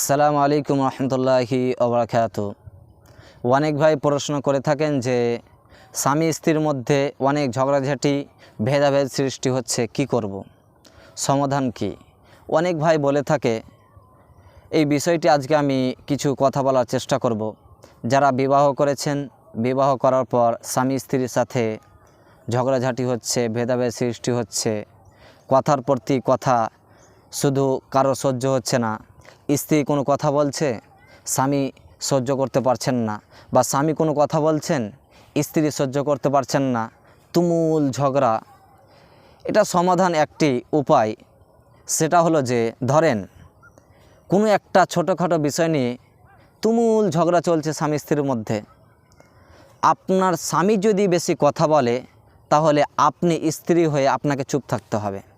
আসসালামু আলাইকুম রহমতুল্লাহি ওবরাকাত। অনেক ভাই প্রশ্ন করে থাকেন যে, স্বামী স্ত্রীর মধ্যে অনেক ঝগড়াঝাটি, ভেদাভেদ সৃষ্টি হচ্ছে, কি করব। সমাধান কি? অনেক ভাই বলে থাকে, এই বিষয়টি আজকে আমি কিছু কথা বলার চেষ্টা করব। যারা বিবাহ করেছেন, বিবাহ করার পর স্বামী স্ত্রীর সাথে ঝগড়াঝাটি হচ্ছে, ভেদাভেদ সৃষ্টি হচ্ছে, কথার প্রতি কথা শুধু কারও সহ্য হচ্ছে না। স্ত্রী কোনো কথা বলছে, স্বামী সহ্য করতে পারছেন না বা স্বামী কোনো কথা বলছেন, স্ত্রী সহ্য করতে পারছেন না, তুমুল ঝগড়া। এটা সমাধান একটি উপায়। সেটা হলো যে, ধরেন, কোনো একটা ছোটোখাটো বিষয় নিয়ে তুমুল ঝগড়া চলছে স্বামী স্ত্রীর মধ্যে। আপনার স্বামী যদি বেশি কথা বলে, তাহলে আপনি স্ত্রী হয়ে আপনাকে চুপ থাকতে হবে।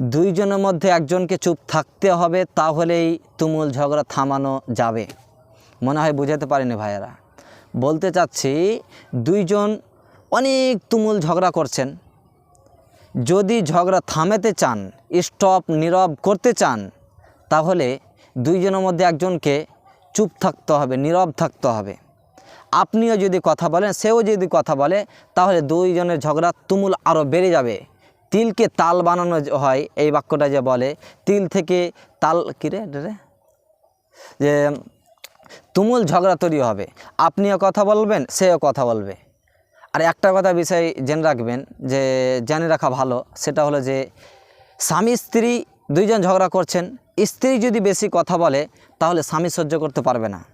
দুইজনের মধ্যে একজনকে চুপ থাকতে হবে, তাহলেই তুমুল ঝগড়া থামানো যাবে। মনে হয় বুঝাতে পারিনি ভাইয়েরা। বলতে চাচ্ছি, দুইজন অনেক তুমুল ঝগড়া করছেন। যদি ঝগড়া থামাতে চান, স্টপ, নীরব করতে চান, তাহলে দুইজনের মধ্যে একজনকে চুপ থাকতে হবে, নীরব থাকতে হবে। আপনিও যদি কথা বলেন, সেও যদি কথা বলে, তাহলে দুইজনের ঝগড়া তুমুল আরও বেড়ে যাবে। তিলকে তাল বানানো হয়, এই বাক্যটা যে বলে, তিল থেকে তাল কিরে রে? যে, তুমুল ঝগড়া তৈরি হবে। আপনিও কথা বলবেন, সেও কথা বলবে। আর একটা কথা বিষয় জেনে রাখবেন, যে জেনে রাখা ভালো, সেটা হলো যে, স্বামী, স্ত্রী দুইজন ঝগড়া করছেন, স্ত্রী যদি বেশি কথা বলে, তাহলে স্বামী সহ্য করতে পারবে না।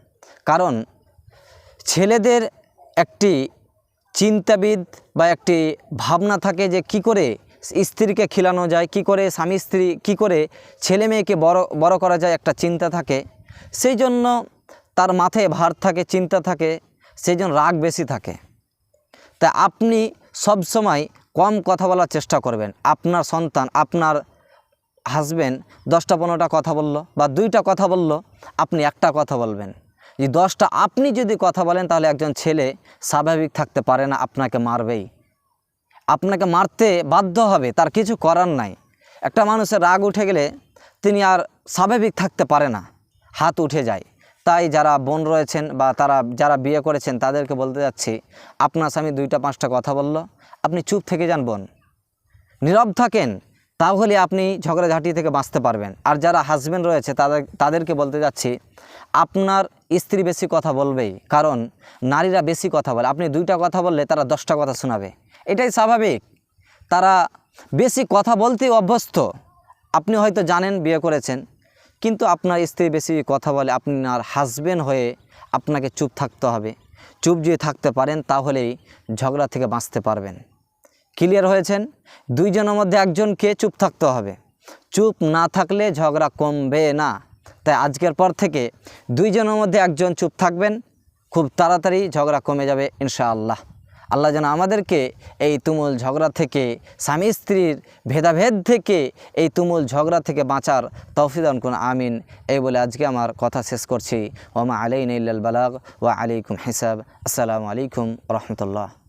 কারণ, ছেলেদের একটি চিন্তাবিদ বা একটি ভাবনা থাকে যে, কি করে স্ত্রীকে খিলানো যায়, কি করে স্বামী স্ত্রী, কি করে ছেলে মেয়েকে বড় বড় করা যায় একটা চিন্তা থাকে। সেই জন্য তার মাথায় ভার থাকে, চিন্তা থাকে, সেই জন্য রাগ বেশি থাকে। তা আপনি সব সময় কম কথা বলার চেষ্টা করবেন। আপনার সন্তান, আপনার হাজবেন্ড দশটা পনেরোটা কথা বলল বা দুইটা কথা বলল, আপনি একটা কথা বলবেন। যে দশটা আপনি যদি কথা বলেন, তাহলে একজন ছেলে স্বাভাবিক থাকতে পারে না, আপনাকে মারবেই। আপনাকে মারতে বাধ্য হবে, তার কিছু করার নাই। একটা মানুষের রাগ উঠে গেলে তিনি আর স্বাভাবিক থাকতে পারে না, হাত উঠে যায়। তাই যারা বোন রয়েছেন বা তারা যারা বিয়ে করেছেন, তাদেরকে বলতে যাচ্ছি, আপনার স্বামী দুইটা পাঁচটা কথা বলল, আপনি চুপ থেকে যান বোন। নীরব থাকেন তাহলে আপনি ঝগড়াঝাঁটি থেকে বাঁচতে পারবেন। আর যারা হাজব্যান্ড রয়েছে, তাদের, তাদেরকে বলতে যাচ্ছি, আপনার স্ত্রী বেশি কথা বলবেই, কারণ নারীরা বেশি কথা বলে। আপনি দুইটা কথা বললে তারা দশটা কথা শোনাবে। এটাই স্বাভাবিক। তারা বেশি কথা বলতেই অভ্যস্ত। আপনি হয়তো জানেন, বিয়ে করেছেন, কিন্তু আপনার স্ত্রী বেশি কথা বলে, আপনার হাজবেন্ড হয়ে আপনাকে চুপ থাকতে হবে। চুপ যদি থাকতে পারেন, তাহলেই ঝগড়া থেকে বাঁচতে পারবেন। ক্লিয়ার হয়েছেন? দুইজনের মধ্যে একজনকে চুপ থাকতে হবে। চুপ না থাকলে ঝগড়া কমবে না। তাই আজকের পর থেকে দুইজনের মধ্যে একজন চুপ থাকবেন। খুব তাড়াতাড়ি ঝগড়া কমে যাবে ইনশাআল্লাহ। আল্লাহ যেন আমাদেরকে এই তুমুল ঝগড়া থেকে, স্বামী স্ত্রীর ভেদাভেদ থেকে এই তুমুল ঝগড়া থেকে বাঁচার তৌফিদান কোন আমিন। এই বলে আজকে আমার কথা শেষ করছি। ওমা আলাইন ইল্লাল বালাগ, ওয়া আলাইকুম হিসাব। আসসালামু আলাইকুম রহমতুল্লাহ।